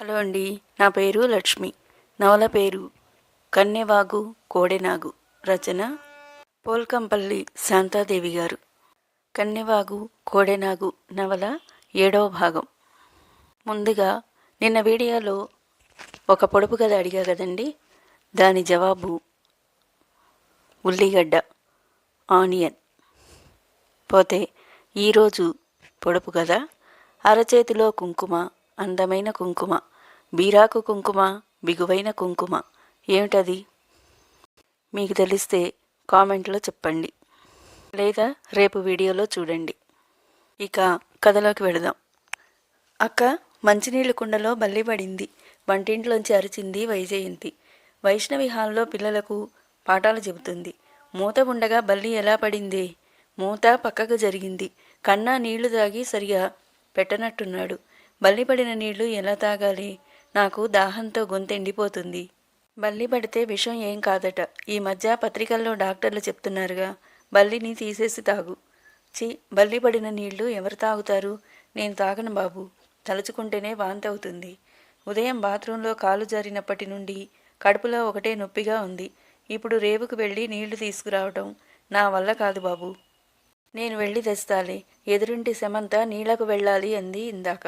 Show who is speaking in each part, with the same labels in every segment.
Speaker 1: Hello అండి నా పేరు లక్ష్మి. నవల పేరు కన్నెవాగు కోడెనాగు. రచన పోల్కంపల్లి శాంతాదేవి గారు. కన్నెవాగు కోడెనాగు నవల ఏడవ భాగం. ముందుగా నిన్న వీడియోలో ఒక పొడుపు కథ అడిగా కదండి? దాని జవాబు ఉల్లిగడ్డ ఆనియన్. పోతే ఈరోజు పొడుపు కథ అరచేతిలో కుంకుమ అందమైన కుంకుమ. బీరాకు కుంకుమ బిగువైన కుంకుమ. ఏమిటది? మీకు తెలిస్తే కామెంట్లో చెప్పండి. లేదా రేపు వీడియోలో చూడండి. ఇక కథలోకి వెళదాం. అక్క మంచినీళ్ళ కుండలో బల్లిపడింది వంటింట్లోంచి అరిచింది వైజయంతి. వైష్ణవి హాల్లో పిల్లలకు పాఠాలు చెబుతుంది. మూత ఉండగా బల్లి ఎలా పడింది? మూత పక్కకు జరిగింది. కన్నా నీళ్ళు తాగి సరిగా పెట్టనట్టున్నాడు. బల్లి పడిన నీళ్ళు ఎలా తాగాలి? నాకు దాహంతో గొంతెండిపోతుంది బల్లి పడితే విషం ఏం కాదట. ఈ మధ్య పత్రికల్లో డాక్టర్లు చెప్తున్నారుగా బల్లిని తీసేసి తాగు. చి బల్లి పడిన నీళ్ళు ఎవరు తాగుతారు? నేను తాగను బాబు. తలుచుకుంటేనే వాంతి అవుతుంది ఉదయం బాత్రూంలో కాలు జారినప్పటి నుండి కడుపులో ఒకటే నొప్పిగా ఉంది. ఇప్పుడు రేవుకు వెళ్ళి నీళ్ళు తీసుకురావటం నా వల్ల కాదు బాబు. నేను వెళ్ళి తెస్తాలే. ఎదురింటి సెమంత నీళ్ళకు వెళ్ళాలి అంది ఇందాక.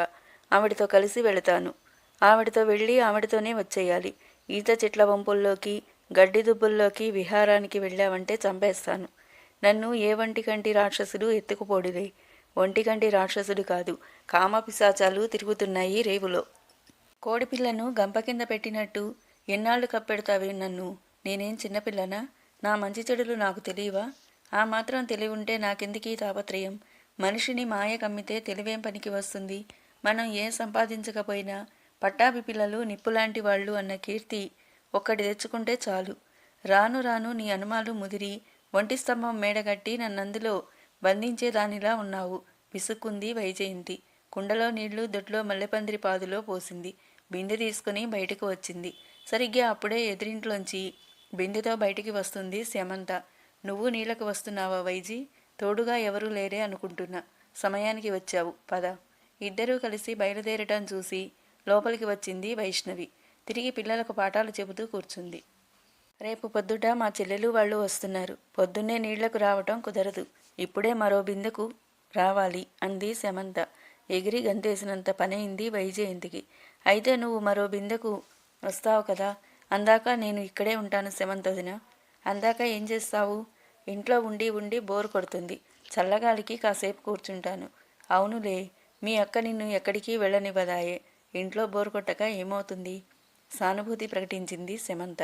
Speaker 1: ఆవిడతో కలిసి వెళతాను. ఆవిడతో వెళ్ళి ఆవిడతోనే వచ్చేయాలి. ఈత చెట్ల వంపుల్లోకి గడ్డి దుబ్బుల్లోకి విహారానికి వెళ్ళావంటే చంపేస్తాను. నన్ను ఏ వంటికంటి రాక్షసుడు ఎత్తుకుపోడులే. ఒంటికంటి రాక్షసుడు కాదు. కామపిశాచాలు తిరుగుతున్నాయి రేవులో. కోడిపిల్లను గంప కింద పెట్టినట్టు ఎన్నాళ్ళు కప్పెడతావే నన్ను? నేనేం చిన్నపిల్లనా? నా మంచి చెడులు నాకు తెలియవా? ఆ మాత్రం తెలివి ఉంటే నాకెందుకీ తాపత్రయం? మనిషిని మాయ కమ్మితే తెలివేం పనికి వస్తుంది? మనం ఏం సంపాదించకపోయినా పట్టాభి పిల్లలు నిప్పులాంటి వాళ్ళు అన్న కీర్తి ఒక్కటి తెచ్చుకుంటే చాలు. రాను రాను నీ అనుమాలు ముదిరి ఒంటి స్తంభం మేడగట్టి నన్నందులో బంధించేదానిలా ఉన్నావు. విసుక్కుంది వైజయంతి. కుండలో నీళ్ళు దొడ్లో మల్లెపందిరి పాదులో పోసింది. బిందె తీసుకుని బయటకు వచ్చింది. సరిగ్గా అప్పుడే ఎదిరింట్లోంచి బిందెతో బయటికి వస్తుంది శమంత నువ్వు నీళ్ళకు వస్తున్నావా వైజీ? తోడుగా ఎవరూ లేరే అనుకుంటున్నా. సమయానికి వచ్చావు. పద. ఇద్దరూ కలిసి బయలుదేరటం చూసి లోపలికి వచ్చింది వైష్ణవి. తిరిగి పిల్లలకు పాఠాలు చెబుతూ కూర్చుంది. రేపు పొద్దుట మా చెల్లెలు వాళ్ళు వస్తున్నారు. పొద్దున్నే నీళ్ళకు రావటం కుదరదు. ఇప్పుడే మరో బిందెకు రావాలి అంది శమంత. ఎగిరి గంతేసినంత పనైంది వైజయంతికి. అయితే నువ్వు మరో బిందెకు వస్తావు కదా? అందాక నేను ఇక్కడే ఉంటాను శమంతదిన? అందాక ఏం చేస్తావు? ఇంట్లో ఉండి ఉండి బోర్ కొడుతుంది. చల్లగాలికి కాసేపు కూర్చుంటాను. అవునులే మీ అక్క నిన్ను ఎక్కడికి వెళ్ళనివ్వదాయే? ఇంట్లో బోర్ కొట్టక ఏమవుతుంది? సానుభూతి ప్రకటించింది శమంత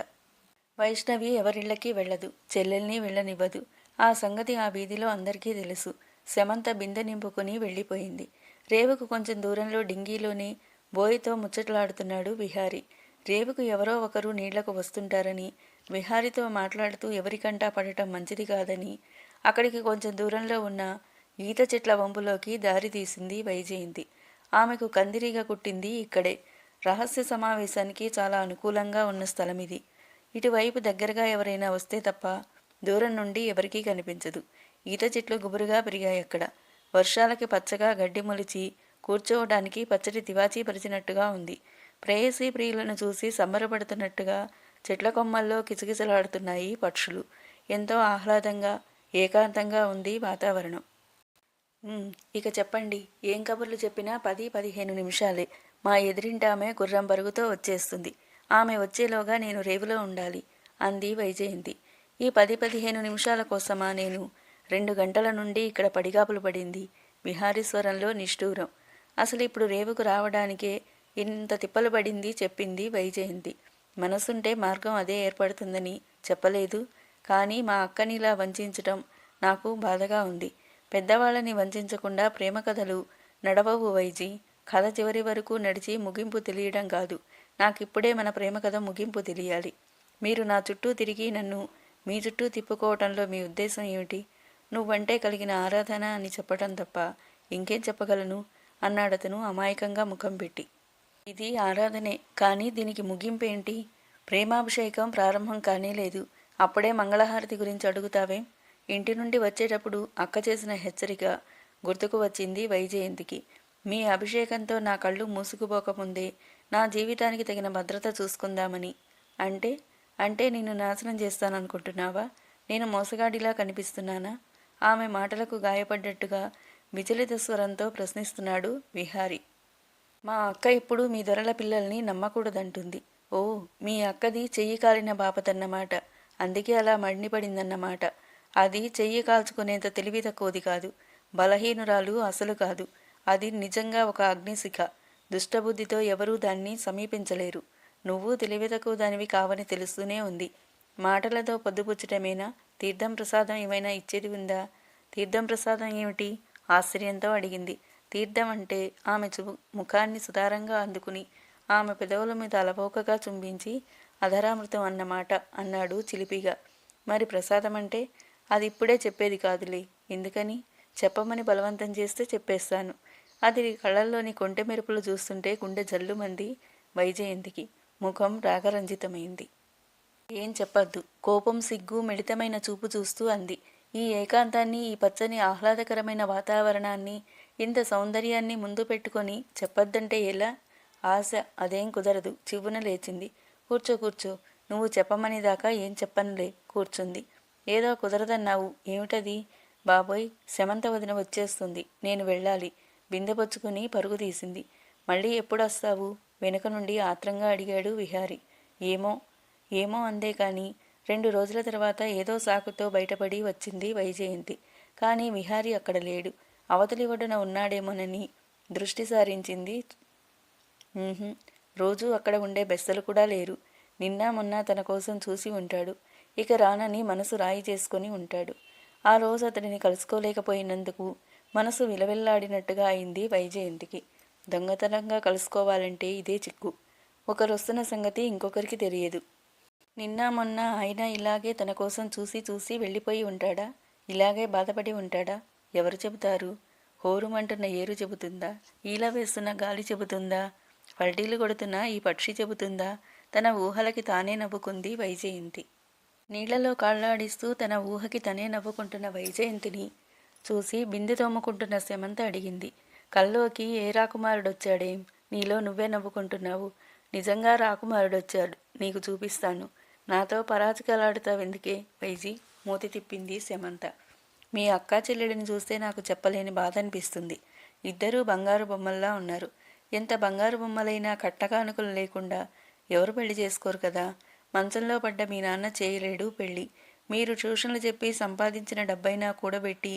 Speaker 1: వైష్ణవి ఎవరిళ్ళకి వెళ్ళదు చెల్లెల్ని వెళ్ళనివ్వదు. ఆ సంగతి ఆ వీధిలో అందరికీ తెలుసు. శమంత బిందె నింపుకుని వెళ్ళిపోయింది. రేవుకు కొంచెం దూరంలో డింగీలోనే బోయితో ముచ్చట్లాడుతున్నాడు విహారి. రేవుకు ఎవరో ఒకరు నీళ్ళకు వస్తుంటారని విహారితో మాట్లాడుతూ ఎవరికంటా పడటం మంచిది కాదని అక్కడికి కొంచెం దూరంలో ఉన్న ఈత చెట్ల వంపులోకి దారి తీసింది వైజయంతి. ఆమెకు కందిరీగా కుట్టింది ఇక్కడే. రహస్య సమావేశానికి చాలా అనుకూలంగా ఉన్న స్థలం ఇది ఇటువైపు దగ్గరగా ఎవరైనా వస్తే తప్ప దూరం నుండి ఎవరికీ కనిపించదు. ఈత చెట్లు గుబురుగా పెరిగాయి అక్కడ. వర్షాలకి పచ్చగా గడ్డి మొలిచి కూర్చోవడానికి పచ్చడి తివాచీ పరిచినట్టుగా ఉంది. ప్రేయసీ ప్రియులను చూసి సంబరపడుతున్నట్టుగా చెట్ల కొమ్మల్లో కిచకిచలాడుతున్నాయి పక్షులు. ఎంతో ఆహ్లాదంగా ఏకాంతంగా ఉంది వాతావరణం. ఇక చెప్పండి ఏం కబుర్లు చెప్పినా పది పదిహేను నిమిషాలే. మా ఎదిరింటి ఆమె గుర్రం పరుగుతో వచ్చేస్తుంది. ఆమె వచ్చేలోగా నేను రేవులో ఉండాలి అంది వైజయంతి. ఈ పది పదిహేను నిమిషాల కోసమా నేను? రెండు గంటల నుండి ఇక్కడ పడిగాపులు పడింది విహారీశ్వరంలో నిష్ఠూరం. అసలు ఇప్పుడు రేవుకు రావడానికే ఇంత తిప్పలు పడింది చెప్పింది వైజయంతి. మనసుంటే మార్గం అదే ఏర్పడుతుందని చెప్పలేదు. కానీ మా అక్కనిలా వంచడం నాకు బాధగా ఉంది. పెద్దవాళ్ళని వంచకుండా ప్రేమ కథలు నడవవు వైజీ. కథ చివరి వరకు నడిచి ముగింపు తెలియడం కాదు. నాకిప్పుడే మన ప్రేమ కథ ముగింపు తెలియాలి. మీరు నా చుట్టూ తిరిగి నన్ను మీ చుట్టూ తిప్పుకోవటంలో మీ ఉద్దేశం ఏమిటి? నువ్వంటే కలిగిన ఆరాధన అని చెప్పటం తప్ప ఇంకేం చెప్పగలను? అన్నాడతను అమాయకంగా ముఖం పెట్టి. ఇది ఆరాధనే కానీ దీనికి ముగింపు ఏంటి ప్రేమాభిషేకం ప్రారంభం కానే లేదు అప్పుడే మంగళహారతి గురించి అడుగుతావేం? ఇంటి నుండి వచ్చేటప్పుడు అక్క చేసిన హెచ్చరిక గుర్తుకు వచ్చింది వైజయంతికి. మీ అభిషేకంతో నా కళ్ళు మూసుకుపోకముందే నా జీవితానికి తగిన భద్రత చూసుకుందామని. అంటే అంటే నిన్ను నాశనం చేస్తాననుకుంటున్నావా? నేను మోసగాడిలా కనిపిస్తున్నానా? ఆమె మాటలకు గాయపడ్డట్టుగా విచలిత స్వరంతో ప్రశ్నిస్తున్నాడు విహారి. మా అక్క ఇప్పుడు మీ దొరల పిల్లల్ని నమ్మకూడదంటుంది. ఓ మీ అక్కది చెయ్యి కాలిన బాపతన్నమాట. అందుకే అలా మండిపడిందన్నమాట. అది చెయ్యి కాల్చుకునేంత తెలివి తక్కువది కాదు. బలహీనురాలు అసలు కాదు. అది నిజంగా ఒక అగ్నిశిఖ. దుష్టబుద్ధితో ఎవరూ దాన్ని సమీపించలేరు. నువ్వు తెలివి తక్కువ దానివి కావని తెలుస్తూనే ఉంది. మాటలతో పొద్దుపుచ్చటమేనా? తీర్థం ప్రసాదం ఏమైనా ఇచ్చేది ఉందా? తీర్థం ప్రసాదం ఏమిటి? ఆశ్చర్యంతో అడిగింది. తీర్థం అంటే ఆమె చు ముఖాన్ని సుతారంగా అందుకుని ఆమె పెదవుల మీద అలవోకగా చుంబించి అధరామృతం అన్నమాట అన్నాడు చిలిపిగా. మరి ప్రసాదం అంటే అది ఇప్పుడే చెప్పేది కాదులే. ఎందుకని? చెప్పమని బలవంతం చేస్తే చెప్పేస్తాను. అది కళ్ళల్లోని కొంటె మెరుపులు చూస్తుంటే గుండె జల్లుమంది వైజయంతికి. ముఖం రాగరంజితమైంది. ఏం చెప్పద్దు. కోపం సిగ్గు మిళితమైన చూపు చూస్తూ అంది. ఈ ఏకాంతాన్ని ఈ పచ్చని ఆహ్లాదకరమైన వాతావరణాన్ని ఇంత సౌందర్యాన్ని ముందు పెట్టుకొని చెప్పొద్దంటే ఎలా? ఆశ అదేం కుదరదు. చివ్వున లేచింది. కూర్చో కూర్చో. నువ్వు చెప్పమని దాకా ఏం చెప్పనులే కూర్చుంది. ఏదో కుదరదన్నావు. ఏమిటది? బాబోయ్ శమంత వదిన వచ్చేస్తుంది. నేను వెళ్ళాలి. బిందెపొచ్చుకుని పరుగు తీసింది. మళ్ళీ ఎప్పుడు వస్తావు వెనుక నుండి ఆత్రంగా అడిగాడు విహారి. ఏమో ఏమో అందే కానీ రెండు రోజుల తర్వాత ఏదో సాకుతో బయటపడి వచ్చింది వైజయంతి. కానీ విహారి అక్కడ లేడు. అవతలి ఒడ్డున ఉన్నాడేమోనని దృష్టి సారించింది. రోజూ అక్కడ ఉండే బెస్తలు కూడా లేరు. నిన్న మొన్న తన కోసం చూసి ఉంటాడు. ఇక రానని మనసు రాయి చేసుకొని ఉంటాడు. ఆ రోజు అతడిని కలుసుకోలేకపోయినందుకు మనసు విలవిల్లాడినట్టుగా అయింది వైజయంతికి. దొంగతనంగా కలుసుకోవాలంటే ఇదే చిక్కు. ఒకరు వస్తున్న సంగతి ఇంకొకరికి తెలియదు. నిన్న మొన్న ఆయన ఇలాగే తన కోసం చూసి చూసి వెళ్ళిపోయి ఉంటాడా? ఇలాగే బాధపడి ఉంటాడా? ఎవరు చెబుతారు? హోరుమంటున్న ఏరు చెబుతుందా? ఈల వేస్తున్న గాలి చెబుతుందా? పల్టీలు కొడుతున్న ఈ పక్షి చెబుతుందా? తన ఊహలకి తానే నవ్వుకుంది వైజయంతి. నీళ్ళలో కాళ్ళాడిస్తూ తన ఊహకి తనే నవ్వుకుంటున్న వైజయంతిని చూసి బిందె తోముకుంటున్న శమంత అడిగింది. కల్లోకి ఏ రాకుమారుడొచ్చాడేం? నీలో నువ్వే నవ్వుకుంటున్నావు. నిజంగా రాకుమారుడొచ్చాడు. నీకు చూపిస్తాను. నాతో పరాచికలాడుతావెందుకే వైజీ మూతి తిప్పింది శమంత మీ అక్కా చెల్లెడిని చూస్తే నాకు చెప్పలేని బాధ అనిపిస్తుంది ఇద్దరూ బంగారు బొమ్మల్లా ఉన్నారు. ఎంత బంగారు బొమ్మలైనా కట్టకానుకలు లేకుండా ఎవరు పెళ్ళి చేసుకోరు కదా? మంచంలో పడ్డ మీ నాన్న చేయలేడు పెళ్ళి. మీరు ట్యూషన్లు చెప్పి సంపాదించిన డబ్బైనా కూడబెట్టి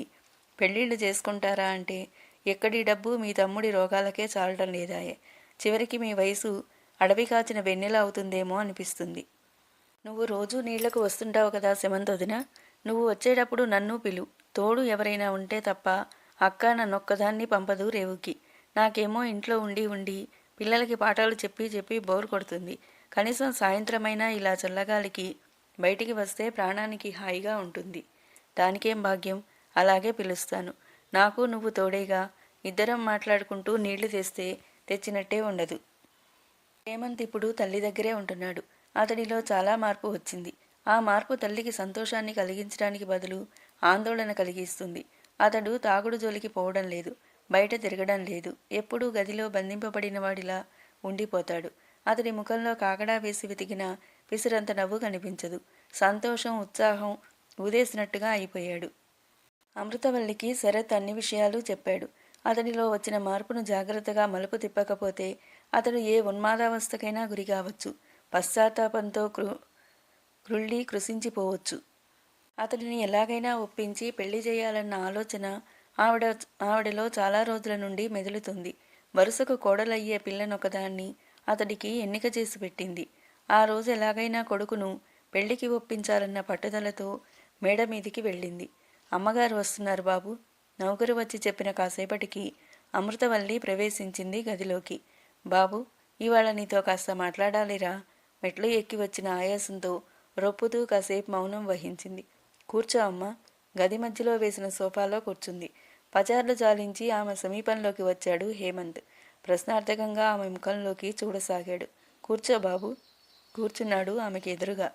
Speaker 1: పెళ్ళిళ్ళు చేసుకుంటారా అంటే ఎక్కడి డబ్బు మీ తమ్ముడి రోగాలకే చాలటం లేదాయే. చివరికి మీ వయసు అడవి కాచిన వెన్నెల అవుతుందేమో అనిపిస్తుంది. నువ్వు రోజూ నీళ్ళకు వస్తుంటావు కదా సెమంత్ వదిన. నువ్వు వచ్చేటప్పుడు నన్ను పిలు. తోడు ఎవరైనా ఉంటే తప్ప అక్క నన్నొక్కదాన్ని పంపదు రేవుకి. నాకేమో ఇంట్లో ఉండి ఉండి పిల్లలకి పాఠాలు చెప్పి చెప్పి బోర్ కొడుతుంది. కనీసం సాయంత్రమైనా ఇలా చల్లగాలికి బయటికి వస్తే ప్రాణానికి హాయిగా ఉంటుంది. దానికేం భాగ్యం? అలాగే పిలుస్తాను. నాకు నువ్వు తోడేగా. ఇద్దరం మాట్లాడుకుంటూ నీళ్ళు తెస్తే తెచ్చినట్టే ఉండదు. హేమంత్ ఇప్పుడు తల్లి దగ్గరే ఉంటున్నాడు. అతడిలో చాలా మార్పు వచ్చింది. ఆ మార్పు తల్లికి సంతోషాన్ని కలిగించడానికి బదులు ఆందోళన కలిగిస్తుంది. అతడు తాగుడు జోలికి పోవడం లేదు. బయట తిరగడం లేదు. ఎప్పుడూ గదిలో బంధింపబడిన వాడిలా ఉండిపోతాడు. అతడి ముఖంలో కాకడా వేసి వెతికిన పిసిరంత నవ్వు కనిపించదు. సంతోషం ఉత్సాహం ఉదేసినట్టుగా అయిపోయాడు. అమృతవల్లికి శరత్ అన్ని విషయాలు చెప్పాడు. అతడిలో వచ్చిన మార్పును జాగ్రత్తగా మలుపు తిప్పకపోతే అతడు ఏ ఉన్మాదావస్థకైనా గురి కావచ్చు. పశ్చాత్తాపంతో కృ క్రుళ్ళి కృషించిపోవచ్చు అతడిని ఎలాగైనా ఒప్పించి పెళ్ళి చేయాలన్న ఆలోచన ఆవిడ ఆవిడలో చాలా రోజుల నుండి మెదులుతుంది. వరుసకు కోడలయ్యే పిల్లనొకదాన్ని అతడికి ఎన్నిక చేసి పెట్టింది. ఆ రోజు ఎలాగైనా కొడుకును పెళ్ళికి ఒప్పించాలన్న పట్టుదలతో మేడ మీదికి వెళ్ళింది. అమ్మగారు వస్తున్నారు బాబు. నౌకరు వచ్చి చెప్పిన కాసేపటికి అమృతవల్లి ప్రవేశించింది గదిలోకి. బాబు ఇవాళ నీతో కాస్త మాట్లాడాలిరా. మెట్లు ఎక్కి వచ్చిన ఆయాసంతో రొప్పుతూ కాసేపు మౌనం వహించింది. కూర్చో అమ్మ. గది మధ్యలో వేసిన సోఫాలో కూర్చుంది. పచార్లు జాలించి ఆమె సమీపంలోకి వచ్చాడు హేమంత్. ప్రశ్నార్థకంగా ఆమె ముఖంలోకి చూడసాగాడు. కూర్చో బాబు. కూర్చున్నాడు ఆమెకి ఎదురుగా.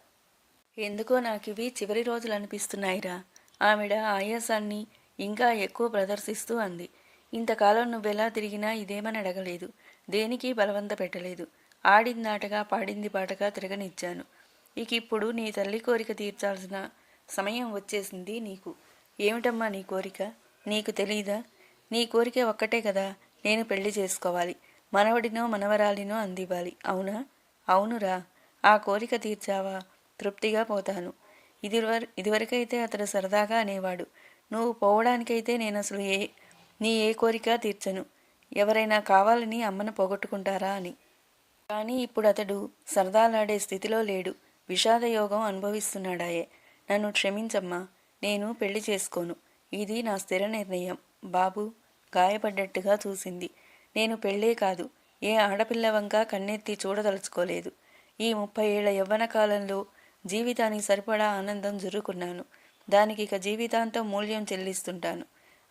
Speaker 1: ఎందుకో నాకు ఇవి చివరి రోజులు అనిపిస్తున్నాయిరా ఆవిడ ఆయాసాన్ని ఇంకా ఎక్కువ ప్రదర్శిస్తూ అంది. ఇంతకాలం నువ్వెలా తిరిగినా ఇదేమని అడగలేదు. దేనికి బలవంత పెట్టలేదు. ఆడిందాటగా పాడింది పాటగా తిరగనిచ్చాను. ఇక ఇప్పుడు నీ తల్లి కోరిక తీర్చాల్సిన సమయం వచ్చేసింది నీకు. ఏమిటమ్మా నీ కోరిక? నీకు తెలీదా? నీ కోరిక ఒక్కటే కదా. నేను పెళ్ళి చేసుకోవాలి. మనవడినో మనవరాలినో అందివ్వాలి. అవునా? అవునురా. ఆ కోరిక తీర్చావా? తృప్తిగా పోతాను. ఇదివర ఇదివరకైతే అతడు సరదాగా అనేవాడు. నువ్వు పోవడానికైతే నేను అసలు ఏ నీ ఏ కోరిక తీర్చను. ఎవరైనా కావాలని అమ్మను పోగొట్టుకుంటారా అని. కానీ ఇప్పుడు అతడు సరదాలాడే స్థితిలో లేడు. విషాదయోగం అనుభవిస్తున్నాడాయే. నన్ను క్షమించమ్మా. నేను పెళ్ళి చేసుకోను. ఇది నా స్థిర నిర్ణయం. బాబు గాయపడ్డట్టుగా చూసింది. నేను పెళ్ళే కాదు ఏ ఆడపిల్ల వంక కన్నెత్తి చూడదలుచుకోలేదు. ఈ ముప్పై ఏళ్ళ యవ్వన కాలంలో జీవితానికి సరిపడా ఆనందం జురుకున్నాను. దానికి ఇక జీవితాంతం మూల్యం చెల్లిస్తుంటాను.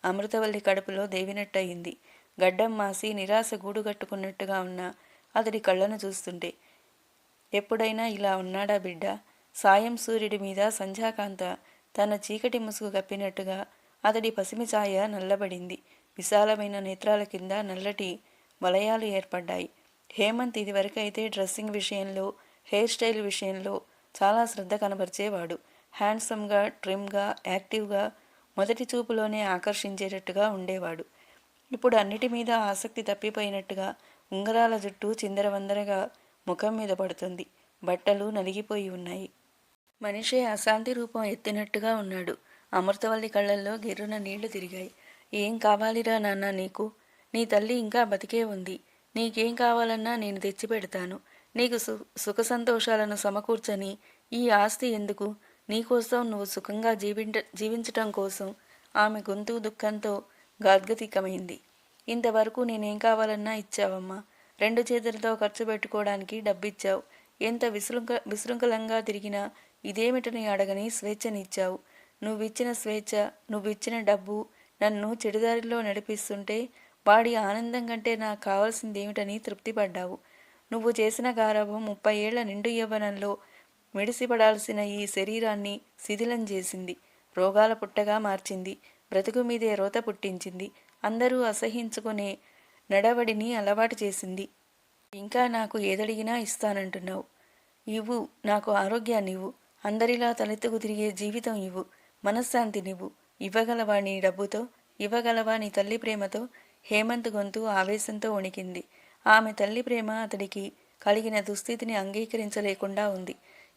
Speaker 1: అమృతవల్లి కడుపులో దేవినట్టయింది. గడ్డం మాసి నిరాశ గూడుగట్టుకున్నట్టుగా ఉన్న అతడి కళ్ళను చూస్తుంటే ఎప్పుడైనా ఇలా ఉన్నాడా బిడ్డ? సాయం సూర్యుడి మీద సంధ్యాకాంత తన చీకటి ముసుగు కప్పినట్టుగా అతడి పసిమి ఛాయ నల్లబడింది. విశాలమైన నేత్రాల కింద నల్లటి వలయాలు ఏర్పడ్డాయి. హేమంత్ ఇదివరకైతే డ్రెస్సింగ్ విషయంలో హెయిర్ స్టైల్ విషయంలో చాలా శ్రద్ధ కనబరిచేవాడు. హ్యాండ్సమ్గా ట్రిమ్గా యాక్టివ్గా మొదటి చూపులోనే ఆకర్షించేటట్టుగా ఉండేవాడు. ఇప్పుడు అన్నిటి మీద ఆసక్తి తప్పిపోయినట్టుగా ఉంగరాల జుట్టు చిందరవందరగా ముఖం మీద పడుతుంది. బట్టలు నలిగిపోయి ఉన్నాయి. మనిషే అశాంతి రూపం ఎత్తినట్టుగా ఉన్నాడు. అమృతవల్లి కళ్ళల్లో గిర్రున నీళ్ళు తిరిగాయి. ఏం కావాలిరా నాన్న నీకు? నీ తల్లి ఇంకా బతికే ఉంది. నీకేం కావాలన్నా నేను తెచ్చిపెడతాను. నీకు సు సుఖ సంతోషాలను సమకూర్చని ఈ ఆస్తి ఎందుకు? నీకోసం నువ్వు సుఖంగా జీవింట జీవించటం కోసం ఆమె గొంతు దుఃఖంతో గాద్గతికమైంది. ఇంతవరకు నేనేం కావాలన్నా ఇచ్చావమ్మా. రెండు చేతులతో ఖర్చు పెట్టుకోవడానికి డబ్బిచ్చావు. ఎంత విశృంఖ విశృంఖలంగా తిరిగినా ఇదేమిటని అడగని స్వేచ్ఛనిచ్చావు. నువ్విచ్చిన స్వేచ్ఛ నువ్విచ్చిన డబ్బు నన్ను చెడుదారిలో నడిపిస్తుంటే వాడి ఆనందం కంటే నాకు కావాల్సింది ఏమిటని తృప్తిపడ్డావు. నువ్వు చేసిన గారభం ముప్పై ఏళ్ళ నిండు యవ్వనంలో మెడిసిపడాల్సిన ఈ శరీరాన్ని శిథిలం చేసింది. రోగాల పుట్టగా మార్చింది. బ్రతుకు మీదే రోత పుట్టించింది. అందరూ అసహించుకునే నడవడిని అలవాటు చేసింది. ఇంకా నాకు ఏదడిగినా ఇస్తానంటున్నావు. ఇవ్వు. నాకు ఆరోగ్యాన్ని ఇవ్వు అందరిలా తలెత్తుకు తిరిగే జీవితం ఇవ్వు. మనశ్శాంతినివ్వు. ఇవ్వగలవా నీ డబ్బుతో ఇవ్వగలవా నీ తల్లి ప్రేమతో హేమంత్ గొంతు ఆవేశంతో వణికింది ఆమె తల్లి ప్రేమ అతడికి కలిగిన దుస్థితిని అంగీకరించలేకుండా ఉంది.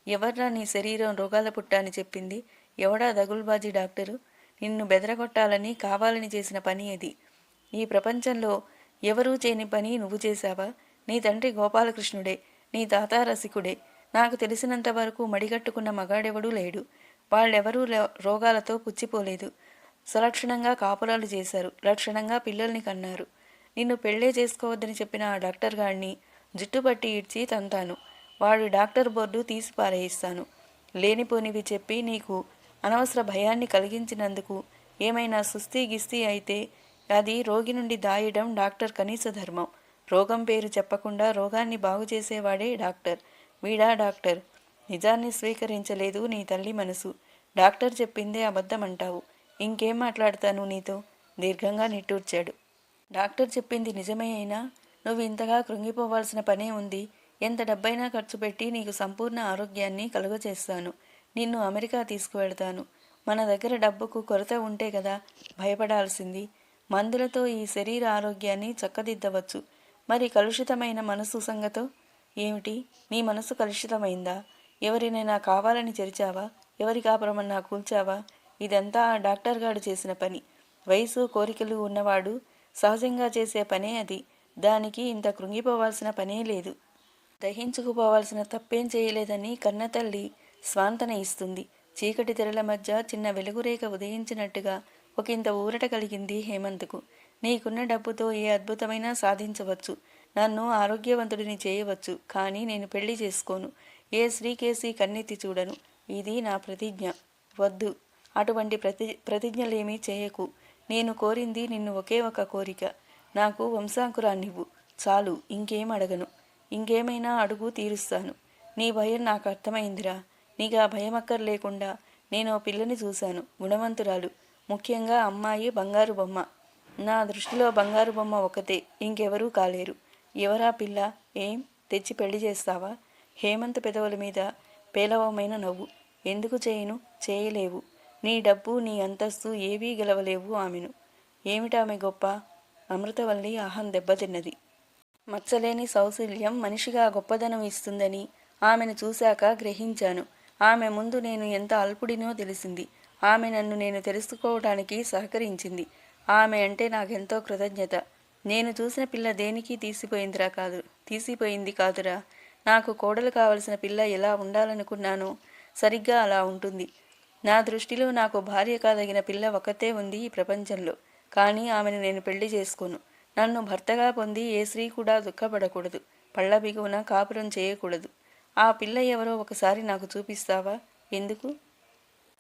Speaker 1: ఎవర్రా నీ శరీరం రోగాల పుట్ట అని చెప్పింది. ఎవడా దగుల్బాజీ డాక్టరు? నిన్ను బెదరగొట్టాలని కావాలని చేసిన పని అది ఈ ప్రపంచంలో ఎవరూ చేయని పని నువ్వు చేశావా? నీ తండ్రి గోపాలకృష్ణుడే నీ తాత రసికుడే నాకు తెలిసినంత వరకు మడిగట్టుకున్న మగాడెవడూ లేడు. వాళ్ళెవరూ రోగాలతో పుచ్చిపోలేదు. సులక్షణంగా కాపురాలు చేశారు. లక్షణంగా పిల్లల్ని కన్నారు. నిన్ను పెళ్ళే చేసుకోవద్దని చెప్పిన ఆ డాక్టర్ గాడిని జుట్టుపట్టి ఇడ్చి తంతాను. వాడు డాక్టర్ బోర్డు తీసి పారేయిస్తాను. లేనిపోనివి చెప్పి నీకు అనవసర భయాన్ని కలిగించినందుకు ఏమైనా సుస్తీ గిస్తీ అయితే అది రోగి నుండి దాయడం డాక్టర్ కనీస ధర్మం. రోగం పేరు చెప్పకుండా రోగాన్ని బాగు చేసేవాడే డాక్టర్. వీడా డాక్టర్. నిజాన్ని స్వీకరించలేదు నీ తల్లి మనసు. డాక్టర్ చెప్పిందే అబద్ధమంటావు. ఇంకేం మాట్లాడతాను నీతో? దీర్ఘంగా నిట్టూర్చాడు. డాక్టర్ చెప్పింది నిజమే అయినా నువ్వు ఇంతగా కృంగిపోవాల్సిన పనే ఉంది. ఎంత డబ్బైనా ఖర్చు పెట్టి నీకు సంపూర్ణ ఆరోగ్యాన్ని కలుగచేస్తాను నిన్ను అమెరికా తీసుకువెళ్తాను మన దగ్గర డబ్బుకు కొరత ఉంటే కదా భయపడాల్సింది. మందులతో ఈ శరీర ఆరోగ్యాన్ని చక్కదిద్దవచ్చు. మరి కలుషితమైన మనసు సంగతో? ఏమిటి? నీ మనసు కలుషితమైందా? ఎవరినైనా కావాలని చెరిచావా? ఎవరి కాపురమన్నా కూల్చావా ఇదంతా ఆ డాక్టర్ గారు చేసిన పని. వయసు కోరికలు ఉన్నవాడు సహజంగా చేసే పనే అది. దానికి ఇంత కృంగిపోవాల్సిన పనే లేదు. దహించుకుపోవాల్సిన తప్పేం చేయలేదని కన్నతల్లి స్వాంతన ఇస్తుంది. చీకటి తెరల మధ్య చిన్న వెలుగురేఖ ఉదయించినట్టుగా ఒకంత ఊరట కలిగింది హేమంత్కు. నీకున్న డబ్బుతో ఏ అద్భుతమైనా సాధించవచ్చు. నన్ను ఆరోగ్యవంతుడిని చేయవచ్చు. కానీ నేను పెళ్ళి చేసుకోను. ఏ స్త్రీకేసి కన్నెత్తి చూడను? ఇది నా ప్రతిజ్ఞ. వద్దు. అటువంటి ప్రతి ప్రతిజ్ఞలేమీ చేయకు. నేను కోరింది నిన్ను ఒకే ఒక కోరిక. నాకు వంశాంకురాన్నివ్వు. చాలు. ఇంకేం అడగను. ఇంకేమైనా అడుగు తీరుస్తాను. నీ భయం నాకు అర్థమైందిరా. నీకు ఆ భయం అక్కర్లేకుండా నేను పిల్లని చూశాను. గుణవంతురాలు. ముఖ్యంగా అమ్మాయి బంగారు బొమ్మ. నా దృష్టిలో బంగారు బొమ్మ ఒకతే ఇంకెవరూ కాలేరు. ఎవరా పిల్ల? ఏం? తెచ్చి పెళ్ళి చేస్తావా? హేమంత్ పెదవుల మీద పేలవమైన నవ్వు. ఎందుకు చేయను? చేయలేవు. నీ డబ్బు నీ అంతస్తు ఏవీ గెలవలేవు ఆమెను. ఏమిటామె గొప్ప? అమృతవల్లి అహం దెబ్బతిన్నది. మచ్చలేని సౌశల్యం మనిషిగా గొప్పదనం ఇస్తుందని ఆమెను చూశాక గ్రహించాను. ఆమె ముందు నేను ఎంత అల్పుడినో తెలిసింది. ఆమె నన్ను నేను తెలుసుకోవడానికి సహకరించింది. ఆమె అంటే నాకెంతో కృతజ్ఞత. నేను చూసిన పిల్ల దేనికి తీసిపోయిందిరా కాదు తీసిపోయింది కాదురా. నాకు కోడలు కావలసిన పిల్ల ఎలా ఉండాలనుకున్నానో సరిగ్గా అలా ఉంటుంది. నా దృష్టిలో నాకు భార్య కాదగిన పిల్ల ఒకతే ఉంది ఈ ప్రపంచంలో. కానీ ఆమెను నేను పెళ్ళి చేసుకోను. నన్ను భర్తగా పొంది ఏ స్త్రీ కూడా దుఃఖపడకూడదు. పళ్ళ బిగువున కాపురం చేయకూడదు. ఆ పిల్ల ఎవరో ఒకసారి నాకు చూపిస్తావా? ఎందుకు?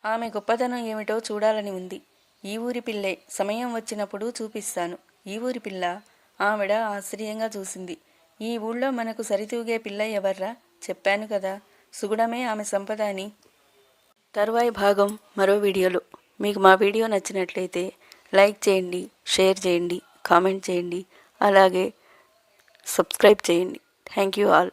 Speaker 1: ఆమె గొప్పతనం ఏమిటో చూడాలని ఉంది. ఈ ఊరి పిల్లే. సమయం వచ్చినప్పుడు చూపిస్తాను. ఈ ఊరి పిల్ల ఆవిడ ఆశ్చర్యంగా చూసింది. ఈ ఊళ్ళో మనకు సరితూగే పిల్ల ఎవర్రా? చెప్పాను కదా. సుగుణమే ఆమె సంపద అని. తరువాయి భాగం మరో వీడియోలో. మీకు మా వీడియో నచ్చినట్లయితే లైక్ చేయండి షేర్ చేయండి కామెంట్ చేయండి అలాగే సబ్స్క్రైబ్ చేయండి. Thank you all.